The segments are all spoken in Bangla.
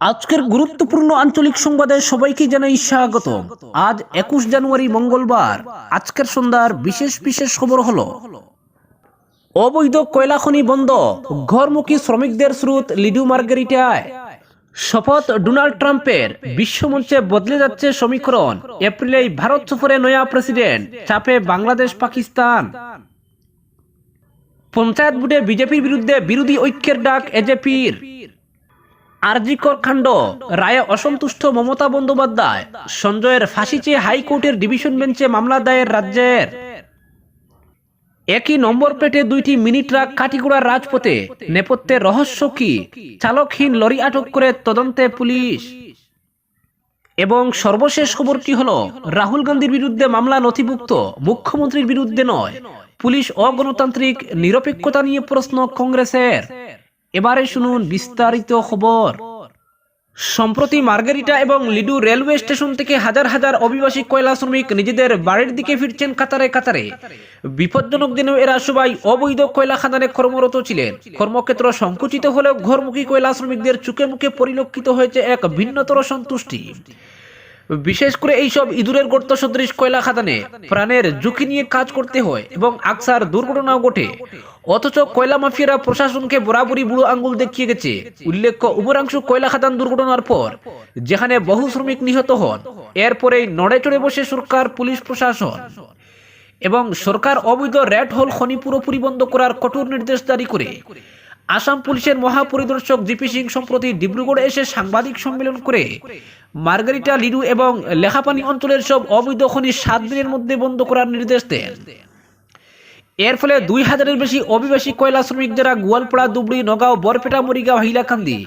আজকের গুরুত্বপূর্ণ আঞ্চলিক সংবাদে সবাইকে জানাই স্বাগত। আজ একুশ জানুয়ারি মঙ্গলবার। আজকের সন্ধ্যার বিশেষ বিশেষ খবর হলো, অবৈধ কয়লা খনি বন্ধ, ঘরমুখী শ্রমিকদের স্রোত লিডু মার্গেরিটায়। শপথ ডোনাল্ড ট্রাম্পের, বিশ্বমঞ্চে বদলে যাচ্ছে সমীকরণ। এপ্রিলেই ভারত সফরে নয়া প্রেসিডেন্ট, চাপে বাংলাদেশ, পাকিস্তান। পঞ্চায়েত বোর্ডে বিজেপির বিরুদ্ধে বিরোধী ঐক্যের ডাক এজেপির। আরজিকর কাণ্ড রায়ে অসন্তুষ্ট মমতা বন্দ্যোপাধ্যায়, সঞ্জয়ের ফাঁসি চেয়ে হাইকোর্টের ডিভিশন বেঞ্চে মামলা দায়ের রাজ্যের। একই নম্বর প্লেটে দুইটি মিনি ট্রাক কাটিগুড়ার রাজপথে নেপথ্যে রহস্য কি? চালকহীন লরি আটক করে তদন্তে পুলিশ। এবং সর্বশেষ খবরটি হল, রাহুল গান্ধীর বিরুদ্ধে মামলা নথিভুক্ত মুখ্যমন্ত্রীর বিরুদ্ধে নয়। পুলিশ অগণতান্ত্রিক নিরপেক্ষতা নিয়ে প্রশ্ন কংগ্রেসের। এবারে শুনুন বিস্তারিত খবর। সম্প্রতি মার্গারিটা এবং লিডু রেলওয়ে স্টেশন থেকে হাজার হাজার অভিবাসী কয়লা শ্রমিক নিজেদের বাড়ির দিকে ফিরছেন কাতারে কাতারে। বিপজ্জনক দিনেও এরা সবাই অবৈধ কয়লা খাদানে কর্মরত ছিলেন। কর্মক্ষেত্র সংকুচিত হলেও ঘরমুখী কয়লা শ্রমিকদের চুকে মুখে পরিলক্ষিত হয়েছে এক ভিন্নতর সন্তুষ্টি। বিশেষ করে এইসব ইঁদুরের গর্ত সদৃশ কয়লা খাদানে প্রাণের ঝুঁকি নিয়ে কাজ করতে হয় এবং আকসার দুর্ঘটনাও ঘটে। অথচ কয়লা মাফিয়ারা প্রশাসনকে বরাবরই বুড়ো আঙ্গুল দেখিয়ে গেছে। উল্লেখ্য উপরাংশু কয়লা খাদান দুর্ঘটনার পর যেখানে বহু শ্রমিক নিহত হন, এরপরেই নড়ে চড়ে বসে সরকার, পুলিশ প্রশাসন এবং সরকার অবৈধ রেড হোল খনি পুরোপুরি বন্ধ করার কঠোর নির্দেশ জারি করে। আসাম পুলিশের মহাপরিদর্শক জিপি সিং সম্প্রতি ডিব্রুগড়ে এসে সাংবাদিক সম্মেলন করে মার্গারিটা লিডু এবং লেখাপানি অঞ্চলের সব অবৈধ খনি সাত দিনের মধ্যে বন্ধ করার নির্দেশ দেন। এর ফলে দুই হাজারের বেশি অভিবাসী কয়লা শ্রমিক যারা গোয়ালপাড়া, দুবড়ি, নগাঁও, বরপেটা, মরিগাঁও হাইলাকান্দি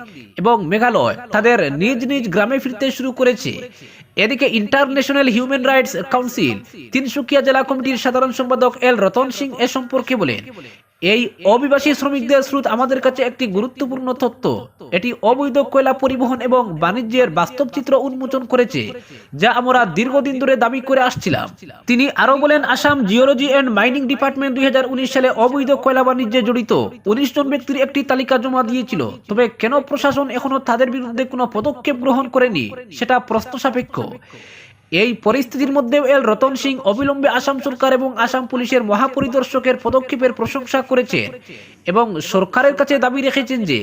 এবং মেঘালয় তাদের নিজ নিজ গ্রামে ফিরতে শুরু করেছে। এদিকে international human rights council, Tinsukia জেলা কমিটির সাধারণ সম্পাদক এল রতন সিং এ সম্পর্কে বলেন এই অভিবাসী শ্রমিকদের স্রোত আমাদের কাছে একটি গুরুত্বপূর্ণ তথ্য এটি অবৈধ কয়লা পরিবহন এবং বাণিজ্যের বাস্তব চিত্র উন্মোচন করেছে, যা আমরা দীর্ঘদিন ধরে দাবি করে আসছিলাম। তিনি আরও বলেন, Assam geology and mining department দুই হাজার উনিশ সালে অবৈধ কয়লা বাণিজ্যে জড়িত উনিশ জন ব্যক্তির একটি তালিকা জমা দিয়েছিল। তবে কেন প্রশাসন এখনও তাদের বিরুদ্ধে কোনো পদক্ষেপ গ্রহণ করেনি, সেটা প্রশ্ন সাপেক্ষ। এই পরিস্থিতির মধ্যেও এল রতন সিং অবিলম্বে আসাম সরকার এবং আসাম পুলিশের মহাপরিদর্শকের পদক্ষেপের প্রশংসা করেছে এবং সরকারের কাছে দাবি রেখেছেন যে,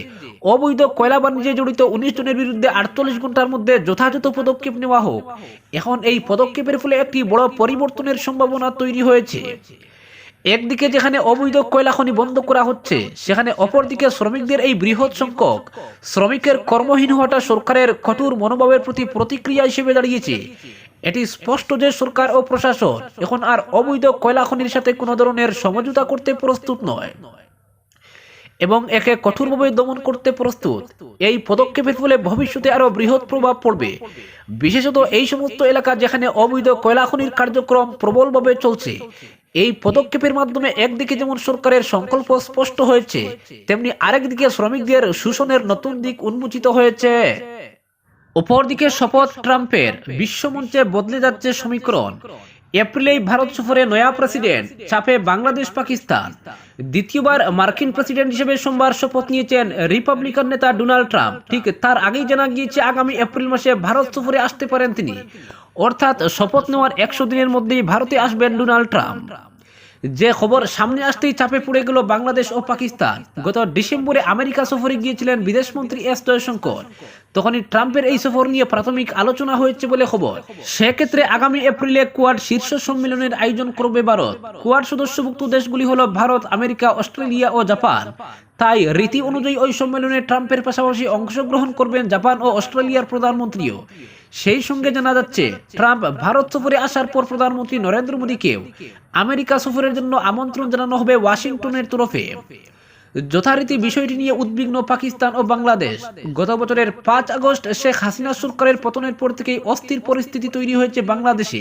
অবৈধ কয়লা বাণিজ্যে জড়িত উনিশ জনের বিরুদ্ধে আটচল্লিশ ঘণ্টার মধ্যে যথাযথ পদক্ষেপ নেওয়া হোক। এখন এই পদক্ষেপের ফলে একটি বড় পরিবর্তনের সম্ভাবনা তৈরি হয়েছে। একদিকে যেখানে অবৈধ কয়লা খনি বন্ধ করা হচ্ছে, সেখানে অপরদিকে শ্রমিকদের এই বৃহৎ সংখ্যক। শ্রমিকের কর্মহীন হওয়াটা সরকারের কঠোর মনোভাবের প্রতি প্রতিক্রিয়া হিসেবে দাঁড়িয়েছে। এটি স্পষ্ট যে সরকার ও প্রশাসন এখন আর অবৈধ কয়লা খনির সাথে কোনো ধরনের সমঝোতা করতে প্রস্তুত নয়। এবং একে কঠোরভাবে দমন করতে প্রস্তুত। এই পদক্ষেপের ফলে ভবিষ্যতে আরও বৃহৎ প্রভাব পড়বে। বিশেষত এই সমস্ত এলাকা যেখানে অবৈধ কয়লা খনির কার্যক্রম প্রবলভাবে চলছে এই পদক্ষেপের মাধ্যমে একদিকে যেমন সরকারের সংকল্প স্পষ্ট হয়েছে, তেমনি আরেকদিকে শ্রমিকদের শোষণের নতুন দিক উন্মোচিত হয়েছে। অপরদিকে শপথ ট্রাম্পের বিশ্বমঞ্চে বদলে যাচ্ছে সমীকরণ। এপ্রিলেই ভারত সফরে নয়া প্রেসিডেন্ট চাপে বাংলাদেশ, পাকিস্তান। দ্বিতীয়বার মার্কিন প্রেসিডেন্ট হিসেবে সোমবার শপথ নিয়েছেন রিপাবলিকান নেতা ডোনাল্ড ট্রাম্প। ঠিক তার আগেই জানা গিয়েছে আগামী এপ্রিল মাসে ভারত সফরে আসতে পারেন তিনি। অর্থাৎ শপথ নেওয়ার একশো দিনের মধ্যেই ভারতে আসবেন ডোনাল্ড ট্রাম্প। যে খবর সামনে আসতেই চাপে পড়ে গেল বাংলাদেশ ও পাকিস্তান। গত ডিসেম্বরে আমেরিকা সফরে গিয়েছিলেন বিদেশমন্ত্রী এস জয়শঙ্কর। তখনই ট্রাম্পের এই সফর নিয়ে প্রাথমিক আলোচনা হয়েছে বলে খবর। সেক্ষেত্রে আগামী এপ্রিলে কোয়াড শীর্ষ সম্মেলনের আয়োজন করবে ভারত। কোয়াড সদস্যভুক্ত দেশগুলি হলো ভারত, আমেরিকা, অস্ট্রেলিয়া ও জাপান। তাই রীতি অনুযায়ী ওই সম্মেলনে ট্রাম্পের পাশাপাশি অংশগ্রহণ করবেন জাপান ও অস্ট্রেলিয়ার প্রধানমন্ত্রীও। সেই সঙ্গে জানা যাচ্ছে, ট্রাম্প ভারত সফরে আসার পর প্রধানমন্ত্রী নরেন্দ্র মোদীকেও আমেরিকা সফরের জন্য আমন্ত্রণ জানানো হবে ওয়াশিংটনের তরফে। যথারীতি বিষয়টি নিয়ে উদ্বিগ্ন পাকিস্তান ও বাংলাদেশ। গত বছরের পাঁচ আগস্ট শেখ হাসিনা সরকারের পতনের পর থেকেই অস্থির পরিস্থিতি তৈরি হয়েছে বাংলাদেশে।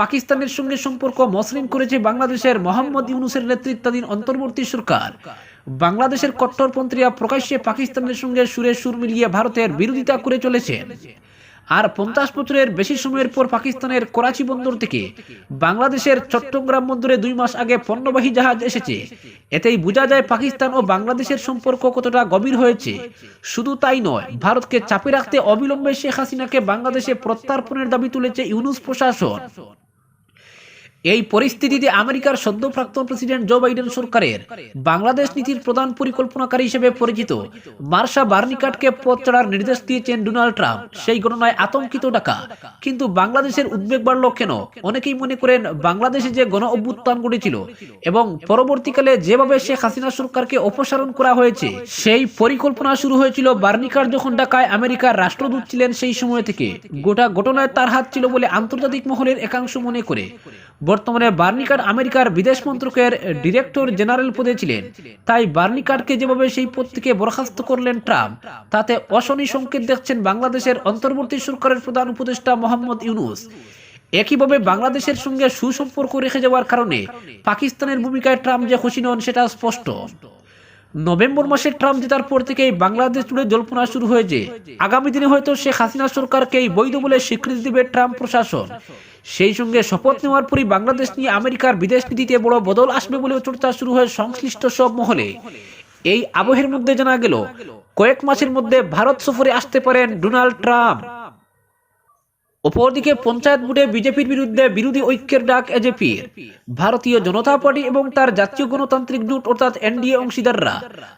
পাকিস্তানের সঙ্গে সম্পর্ক মসৃণ করেছে বাংলাদেশের মোহাম্মদ ইউনুসের নেতৃত্বাধীন অন্তর্বর্তী সরকার। বাংলাদেশের কট্টরপন্থীরা প্রকাশ্যে পাকিস্তানের সঙ্গে সুরে সুর মিলিয়ে ভারতের বিরোধিতা করে চলেছেন আর পঞ্চাশ বছরের বেশি সময়ের পর পাকিস্তানের করাচি বন্দর থেকে বাংলাদেশের চট্টগ্রাম বন্দরে দুই মাস আগে পণ্যবাহী জাহাজ এসেছে। এতেই বোঝা যায় পাকিস্তান ও বাংলাদেশের সম্পর্ক কতটা গভীর হয়েছে। শুধু তাই নয়, ভারতকে চাপে রাখতে অবিলম্বে শেখ হাসিনাকে বাংলাদেশে প্রত্যার্পণের দাবি তুলেছে ইউনুস প্রশাসন। এই পরিস্থিতিতে আমেরিকার সদ্য প্রাক্তন প্রেসিডেন্ট জো বাইডেন সরকারের বাংলাদেশ নীতির প্রধান পরিকল্পনাকারী হিসেবে পরিচিত মার্শা বার্নিকাটকে পথ চড়ার নির্দেশ দিয়েছেন ডোনাল্ড ট্রাম্প। সেই ঘটনায় আতঙ্কিত ডাকা কিন্তু বাংলাদেশের উদ্বেগ বাড়ল কেন? অনেকেই মনে করেন বাংলাদেশে যে গণ অভ্যুত্থান ঘটেছিল এবং পরবর্তীকালে যেভাবে শেখ হাসিনা সরকারকে অপসারণ করা হয়েছে, সেই পরিকল্পনা শুরু হয়েছিল বার্নিকার যখন ডাকায় আমেরিকার রাষ্ট্রদূত ছিলেন সেই সময় থেকে। গোটা ঘটনায় তার হাত ছিল বলে আন্তর্জাতিক মহলের একাংশ মনে করে। বর্তমানে বার্নিকার আমেরিকার বিদেশ মন্ত্রকের ডিরেক্টর জেনারেল পদে ছিলেন। তাই বার্নিকারকে যেভাবে সেই পদ থেকে বরখাস্ত করলেন ট্রাম্প, তাতে অশনি সংকেত দেখছেন বাংলাদেশের অন্তর্বর্তী সরকারের প্রধান উপদেষ্টা মোহাম্মদ ইউনুস। একইভাবে বাংলাদেশের সঙ্গে সুসম্পর্ক রেখে যাওয়ার কারণে পাকিস্তানের ভূমিকায় ট্রাম্প যে খুশি নন, সেটা স্পষ্ট। নভেম্বর মাসে ট্রাম্প জেতার পর থেকেই বাংলাদেশ জুড়ে জল্পনা শুরু হয়েছে। আগামী দিনে হয়তো শেখ হাসিনা সরকারকেই বৈধ বলে স্বীকৃতি দেবে ট্রাম্প প্রশাসন। সেই সঙ্গে শপথ নেওয়ার পরই বাংলাদেশ নিয়ে আমেরিকার বিদেশ নীতিতে বড় বদল আসবে বলেও চর্চা শুরু হয় সংশ্লিষ্ট সব মহলে। এই আবহের মধ্যে জানা গেল, কয়েক মাসের মধ্যে ভারত সফরে আসতে পারেন ডোনাল্ড ট্রাম্প। অপরদিকে পঞ্চায়েত বোর্ডে বিজেপির বিরুদ্ধে বিরোধী ঐক্যের ডাক এজেপির ভারতীয় জনতা পার্টি এবং তার জাতীয় গণতান্ত্রিক জোট অর্থাৎ এনডিএ অংশীদাররা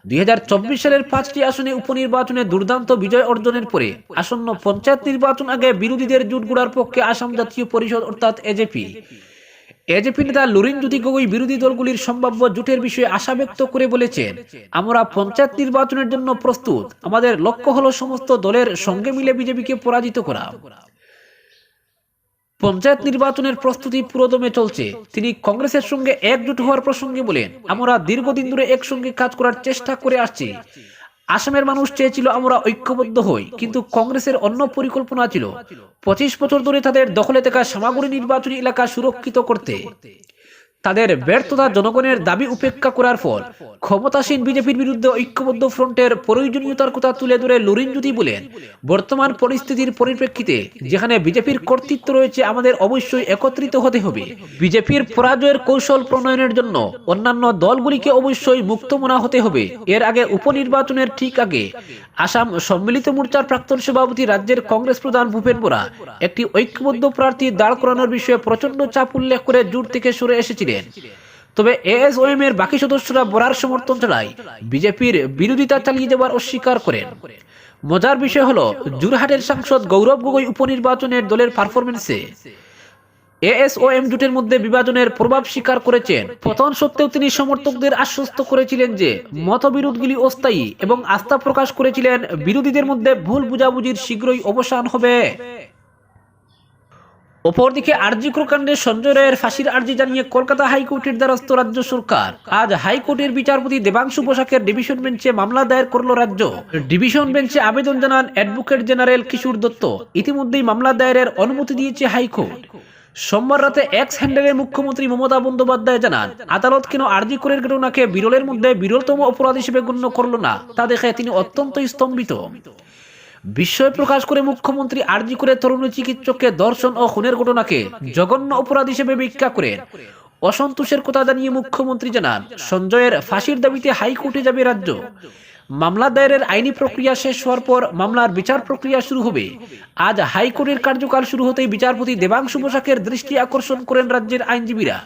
দুই সালের পাঁচটি আসনে উপনির্বাচনে দুর্দান্ত বিজয় অর্জনের পরে আসন্ন পঞ্চায়েত নির্বাচন আগে বিরোধীদের জোট গড়ার পক্ষে আসাম জাতীয় পরিষদ অর্থাৎ এজেপি। এজেপি নেতা লুরিন জ্যোতি গগৈ বিরোধী দলগুলির সম্ভাব্য জোটের বিষয়ে আশা ব্যক্ত করে বলেছেন, আমরা পঞ্চায়েত নির্বাচনের জন্য প্রস্তুত। আমাদের লক্ষ্য হলো সমস্ত দলের সঙ্গে মিলে বিজেপিকে পরাজিত করা। পঞ্চায়েত নির্বাচনের প্রস্তুতি পুরোদমে চলছে। তিনি কংগ্রেসের সঙ্গে একজুট হওয়ার প্রসঙ্গে বলেন, আমরা দীর্ঘদিন ধরে একসঙ্গে কাজ করার চেষ্টা করে আসছি। আসামের মানুষ চেয়েছিল আমরা ঐক্যবদ্ধ হই, কিন্তু কংগ্রেসের অন্য পরিকল্পনা ছিল। পঁচিশ বছর ধরে তাদের দখলে থাকা সামাগুড়ি নির্বাচনী এলাকা সুরক্ষিত করতে। তাদের ব্যর্থতা জনগণের দাবি উপেক্ষা করার ফল। ক্ষমতাসীন বিজেপির বিরুদ্ধে ঐক্যবদ্ধ ফ্রন্টের প্রয়োজনীয়তার কথা তুলে ধরে লুরিন জ্যোতি বলেন, বর্তমান পরিস্থিতির পরিপ্রেক্ষিতে যেখানে বিজেপির কর্তৃত্ব রয়েছে আমাদের অবশ্যই একত্রিত হতে হবে। বিজেপির পরাজয়ের কৌশল প্রণয়নের জন্য অন্যান্য দলগুলিকে অবশ্যই মুক্তমনা হতে হবে। এর আগে উপনির্বাচনের ঠিক আগে আসাম সম্মিলিত মোর্চার প্রাক্তন সভাপতি রাজ্যের কংগ্রেস প্রধান ভূপেন বোরা একটি ঐক্যবদ্ধ প্রার্থী দাঁড় করানোর বিষয়ে প্রচণ্ড চাপ উল্লেখ করে জোট থেকে সরে এসেছিলেন। তবে এএসওএম এর বাকি সদস্যরা বোরার সমর্থন ছাড়াই বিজেপির বিরোধিতা চালিয়ে যাওয়ার অস্বীকার করেন। মজার বিষয় হলো, জুরহাটের সাংসদ গৌরব গগৈ উপনির্বাচনের দলের পারফরমেন্সে এএসওএম জোটের মধ্যে বিভাজনের প্রভাব স্বীকার করেছেন। পতন সত্ত্বেও তিনি সমর্থকদের আশ্বস্ত করেছিলেন যে, মতবিরোধগুলি অস্থায়ী এবং আস্থা প্রকাশ করেছিলেন। বিরোধীদের মধ্যে ভুল বুঝাবুঝির শীঘ্রই অবসান হবে। অপরদিকে আরজিকর কাণ্ডে সঞ্জয় রায়ের ফাঁসির আর্জি জানিয়ে কলকাতা হাইকোর্টের দ্বারস্থ রাজ্য সরকার। আজ হাইকোর্টের বিচারপতি দেবাংশু পোশাকের ডিভিশন বেঞ্চে মামলা দায়ের করল রাজ্য। ডিভিশন বেঞ্চে আবেদন জানান অ্যাডভোকেট জেনারেল কিশোর দত্ত। ইতিমধ্যেই মামলা দায়েরের অনুমতি দিয়েছে হাইকোর্ট। সোমবার রাতে এক্স হ্যান্ডেলের মুখ্যমন্ত্রী মমতা বন্দ্যোপাধ্যায় জানান, আদালত কেন আরজি করের ঘটনাকে বিরলের মধ্যে বিরলতম অপরাধ হিসেবে গণ্য করল না? তা দেখে তিনি অত্যন্ত স্তম্ভিত। বিস্ময় প্রকাশ করে মুখ্যমন্ত্রী আর্জি করে তরুণী চিকিৎসককে দর্শন ও খুনের ঘটনাকে জঘন্য অপরাধ হিসেবে ভিক্ষা করে। অসন্তোষের কথা জানিয়ে মুখ্যমন্ত্রী জানান, সঞ্জয়ের ফাঁসির দাবিতে হাইকোর্টে যাবে রাজ্য। মামলা দায়েরের আইনি প্রক্রিয়া শেষ হওয়ার পর মামলার বিচার প্রক্রিয়া শুরু হবে। আজ হাইকোর্টের কার্যকাল শুরু হতেই বিচারপতি দেবাংশু পোশাকের দৃষ্টি আকর্ষণ করেন রাজ্যের আইনজীবীরা।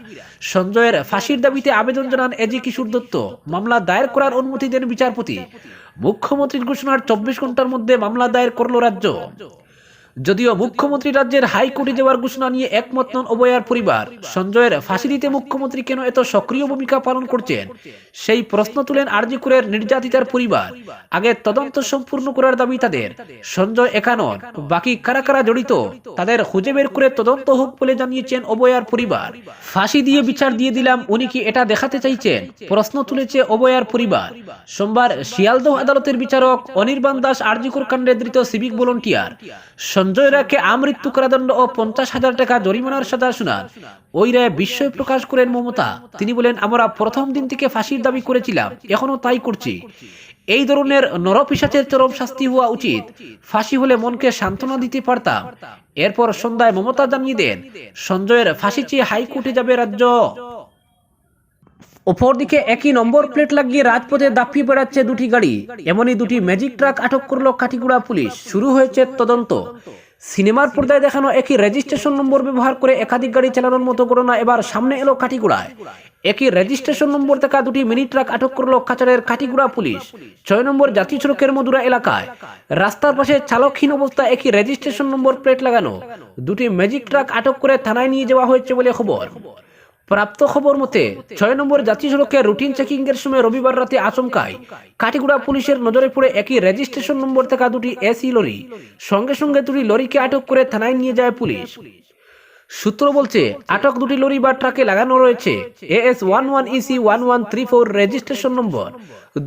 সঞ্জয়ের ফাঁসির দাবিতে আবেদন জানান এজি কিশোর দত্ত। মামলা দায়ের করার অনুমতি দেন বিচারপতি। মুখ্যমন্ত্রীর ঘোষণার চব্বিশ ঘণ্টার মধ্যে মামলা দায়ের করল রাজ্য। যদিও মুখ্যমন্ত্রী রাজ্যের হাইকোর্টে যাওয়ার ঘোষণা নিয়ে একমত নন অবয়ার পরিবার। সঞ্জয়ের ফাঁসি দিতে মুখ্যমন্ত্রী কেন এত সক্রিয় ভূমিকা পালন করছেন? সেই প্রশ্ন তুলেন আরজিকুরের নির্যাতিতার পরিবার। আগে তদন্ত সম্পূর্ণ করার দাবি তাদের। সঞ্জয় একানন বাকি কারা কারা জড়িত, তাদের খুঁজে বের করে তদন্ত হোক বলে জানিয়েছেন অবয়ার পরিবার। ফাঁসি দিয়ে বিচার দিয়ে দিলাম, উনি কি এটা দেখাতে চাইছেন? প্রশ্ন তুলেছে অবয়ার পরিবার। সোমবার শিয়ালদহ আদালতের বিচারক অনির্বাণ দাস আরজিকুর কাণ্ডে ধৃত সিভিক ভলন্টিয়ার। সঞ্জয় আমৃত্যু কারাদণ্ড ও পঞ্চাশ হাজার টাকা জরিমানার সাজা শোনান। ওই রায়ে বিস্ময় প্রকাশ করেন মমতা। তিনি বলেন, আমরা প্রথম দিন থেকে ফাঁসির দাবি করেছিলাম, এখনও তাই করছি। এই ধরনের নরপিসাচের চরম শাস্তি হওয়া উচিত। ফাঁসি হলে মনকে সান্ত্বনা দিতে পারতাম। এরপর সন্ধ্যায় মমতা জানিয়ে দেন, সঞ্জয়ের ফাঁসি চেয়ে হাইকোর্টে যাবে রাজ্য। অপরদিকে একই নম্বর প্লেট লাগিয়ে রাজপথে দাপিয়ে বেড়াচ্ছে দুটি গাড়ি। এমনই দুটি ম্যাজিক ট্রাক আটক করল কাটিগুড়া পুলিশ। শুরু হয়েছে তদন্ত। সিনেমার পর্দায় দেখানো একই রেজিস্ট্রেশন নম্বর ব্যবহার করে একাধিক গাড়ি চালানোর মতো ঘটনা এবার সামনে এলো কাটিগুড়ায় একই রেজিস্ট্রেশন নম্বর থাকা দুটি মিনি ট্রাক আটক করল কাচারের কাটিগুড়া পুলিশ। ছয় নম্বর জাতীয় সড়কের মধুরা এলাকায়। রাস্তার পাশে চালকহীন অবস্থায় একই রেজিস্ট্রেশন নম্বর প্লেট লাগানো। দুটি ম্যাজিক ট্রাক আটক করে থানায় নিয়ে যাওয়া হয়েছে বলে খবর। প্রাপ্ত খবর মতে ছয় নম্বর জাতীয় সড়কে রুটিন চেকিং এর সময় রবিবার রাতে আচমকায় কাটিগুড়া পুলিশের নজরে পড়ে একই রেজিস্ট্রেশন নম্বর থাকা দুটি এসি লরি। সঙ্গে সঙ্গে দুটি লরিকে আটক করে থানায় নিয়ে যায় পুলিশ। সূত্র বলছে আটক দুটি লরি বা ট্রাকে লাগানো রয়েছে। AS one one EC one one three four registration number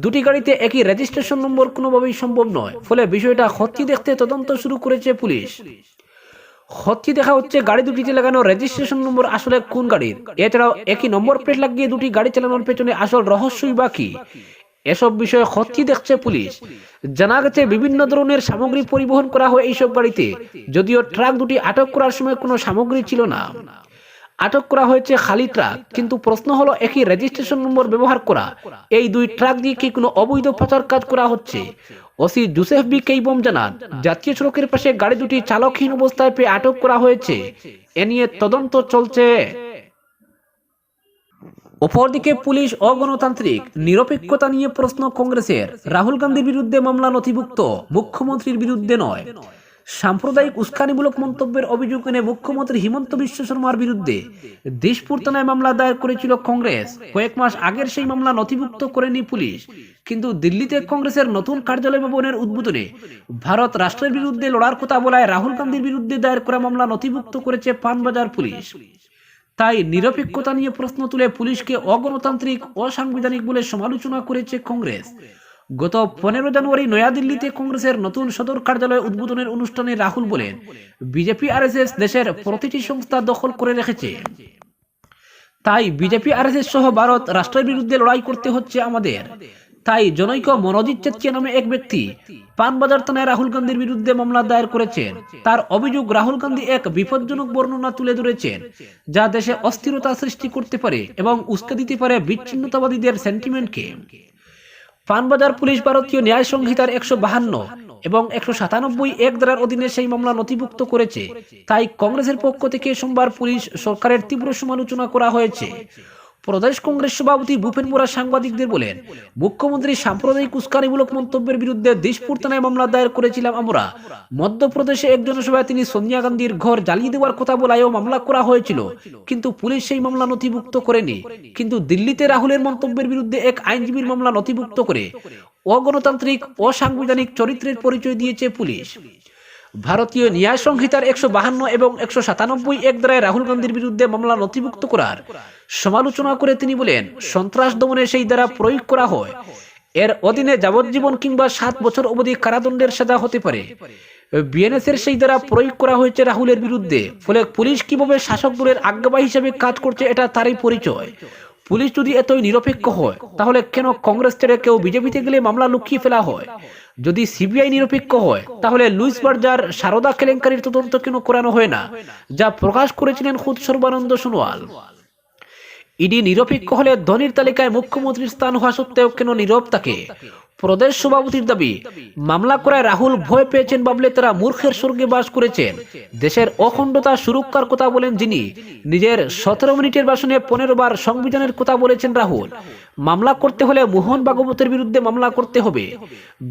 দুটি গাড়িতে একই রেজিস্ট্রেশন নম্বর কোনোভাবেই সম্ভব নয়। ফলে বিষয়টা খতিয়ে দেখতে তদন্ত শুরু করেছে পুলিশ। হত্যি দেখা হচ্ছে গাড়ি দুটিতে লাগানো রেজিস্ট্রেশন নম্বর আসলে কোন গাড়ির? এছাড়াও একই নম্বর প্লেট লাগিয়ে দুটি গাড়ি চালানোর পেছনে আসল রহস্যই বা কি? এসব বিষয়ে হত্যি দেখছে পুলিশ। জানা গেছে বিভিন্ন ধরনের সামগ্রী পরিবহন করা হয় এইসব গাড়িতে, যদিও ট্রাক দুটি আটক করার সময় কোনো সামগ্রী ছিল না। আটক করা হয়েছে খালি ট্রাক, কিন্তু প্রশ্ন হলো একই রেজিস্ট্রেশন নম্বর ব্যবহার করা। এই দুই ট্রাক দিয়ে কি কোনো অবৈধ পাচার কাজ করা হচ্ছে? ওসি জুসেফ বি কেইবম জানান, জাতীয় সড়কের পাশে গাড়ি দুটি চালকহীন অবস্থায় পেয়ে আটক করা হয়েছে। এ নিয়ে তদন্ত চলছে। অপরদিকে পুলিশ অগণতান্ত্রিক, নিরপেক্ষতা নিয়ে প্রশ্ন কংগ্রেসের। রাহুল গান্ধীর বিরুদ্ধে মামলা নথিভুক্ত, মুখ্যমন্ত্রীর বিরুদ্ধে নয়। সাম্প্রদায়িক উস্কানিমূলক মন্তব্যের অভিযোগ এনে মুখ্যমন্ত্রী হিমন্ত বিশ্ব শর্মার বিরুদ্ধে দেশপুর থানায় মামলা দায়ের করেছিল কংগ্রেস। কয়েক মাস আগের সেই মামলা নথিভুক্ত করেনি পুলিশ। কিন্তু দিল্লিতে কংগ্রেসের নতুন কার্যালয় ভবনের উদ্বোধনে ভারত রাষ্ট্রের বিরুদ্ধে লড়ার কথা বলায় রাহুল গান্ধীর বিরুদ্ধে দায়ের করা মামলা নথিভুক্ত করেছে পানবাজার পুলিশ। তাই নিরপেক্ষতা নিয়ে প্রশ্ন তুলে পুলিশকে অগণতান্ত্রিক, অসাংবিধানিক বলে সমালোচনা করেছে কংগ্রেস। গত পনেরো জানুয়ারি নয়াদিল্লিতে কংগ্রেসের নতুন সদর কার্যালয় উদ্বোধনের অনুষ্ঠানে রাহুল বলেন, বিজেপি আরএসএস দেশের প্রতিটি সংস্থা দখল করে রেখেছে। তাই বিজেপি আরএসএস সহ ভারত রাষ্ট্রের বিরুদ্ধে লড়াই করতে হচ্ছে আমাদের। তাই জনৈক মনোজিৎ চেতিয়া নামে এক ব্যক্তি পানবাজার থানায় রাহুল গান্ধীর বিরুদ্ধে মামলা দায়ের করেছেন। তার অভিযোগ রাহুল গান্ধী এক বিপজ্জনক বর্ণনা তুলে ধরেছেন, যা দেশে অস্থিরতা সৃষ্টি করতে পারে এবং উস্কে দিতে পারে বিচ্ছিন্নতাবাদীদের সেন্টিমেন্টকে পানবাজার পুলিশ ভারতীয় ন্যায় সংহিতার একশো বাহান্ন এবং একশো সাতানব্বই এক ধারার অধীনে সেই মামলা নথিভুক্ত করেছে। তাই কংগ্রেসের পক্ষ থেকে সোমবার পুলিশ সরকারের তীব্র সমালোচনা করা হয়েছে। প্রদেশ কংগ্রেস সভাপতি ভূপেন মোরা সাংবাদিকদের বলেন, মুখ্যমন্ত্রী সাম্প্রদায়িক উস্কানিমূলক মন্তব্যের বিরুদ্ধে দেশপুর থানায় মামলা দায়ের করেছিলাম আমরা। মধ্যপ্রদেশে এক জনসভায় তিনি সোনিয়া গান্ধীর ঘর জ্বালিয়ে দেওয়ার কথা বলায়ও মামলা করা হয়েছিল। কিন্তু পুলিশ সেই মামলা নথিভুক্ত করেনি। কিন্তু দিল্লিতে রাহুলের মন্তব্যের বিরুদ্ধে এক আইনজীবীর মামলা নথিভুক্ত করে। অগণতান্ত্রিক, অসাংবিধানিক চরিত্রের পরিচয় দিয়েছে পুলিশ। ভারতীয় ন্যায় সংহিতার একশো বাহান্ন এবং একশো সাতানব্বই এক দ্বারায় রাহুল গান্ধীর বিরুদ্ধে মামলা নথিভুক্ত করার সমালোচনা করে তিনি বলেন, সন্ত্রাস দমনে সেই দ্বারা প্রয়োগ করা হয়। এর অধীনে যাবজ্জীবন কিংবা সাত বছর অবধি কারাদণ্ডের সাজা হতে পারে। বিএনএস এর সেই দ্বারা প্রয়োগ করা হয়েছে রাহুলের বিরুদ্ধে। ফলে পুলিশ কীভাবে শাসক দলের আজ্ঞাবাহী হিসেবে কাজ করছে, এটা তারই পরিচয়। পুলিশ যদি এতই নিরপেক্ষ হয়, তাহলে কেন কংগ্রেস ছেড়ে কেউ বিজেপিতে গেলে মামলা লুকিয়ে ফেলা হয়? যদি সিবিআই নিরপেক্ষ হয়, তাহলে লুইস বার্জার, সারদা কেলেঙ্কারির তদন্ত কেন করানো হয় না, যা প্রকাশ করেছিলেন খুদ সর্বানন্দ সোনোয়াল। ইডি নিরপেক্ষ হলে ধনির তালিকায় মুখ্যমন্ত্রীর স্থান হওয়া সত্ত্বেও কেন নীরব থাকে প্রদেশ সভাপতির দাবি, মামলা করায় রাহুল ভয় পেয়েছেন ভাবলে তারা মূর্খের স্বর্গে বাস করেছেন। দেশের অখণ্ডতা সুরক্ষার কথা বলেন যিনি, নিজের সতেরো মিনিটের ভাষণে পনেরো বার সংবিধানের কথা বলেছেন রাহুল। মামলা করতে হলে মোহন ভাগবতের বিরুদ্ধে মামলা করতে হবে।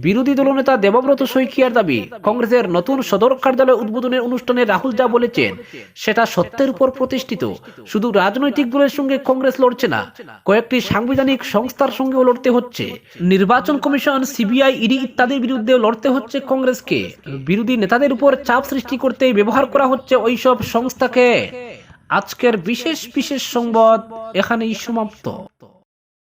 বিরোধী দলনেতা দেবব্রত শইকিয়ার দাবি, কংগ্রেসের নতুন সদর কার্যালয় উদ্বোধনের অনুষ্ঠানে রাহুল যা বলেছেন, সেটা সত্যের উপর প্রতিষ্ঠিত। শুধু রাজনৈতিক দলের সঙ্গে কংগ্রেস লড়ছে না, কয়েকটি সাংবিধানিক সংস্থার সঙ্গেও লড়তে হচ্ছে। নির্বাচন কমিশন, সিবিআই, ইডি ইত্যাদির বিরুদ্ধে লড়তে হচ্ছে কংগ্রেসকে। বিরোধী নেতাদের উপর চাপ সৃষ্টি করতে ব্যবহার করা হচ্ছে ওইসব সংস্থাকে। আজকের বিশেষ বিশেষ সংবাদ এখানেই সমাপ্ত।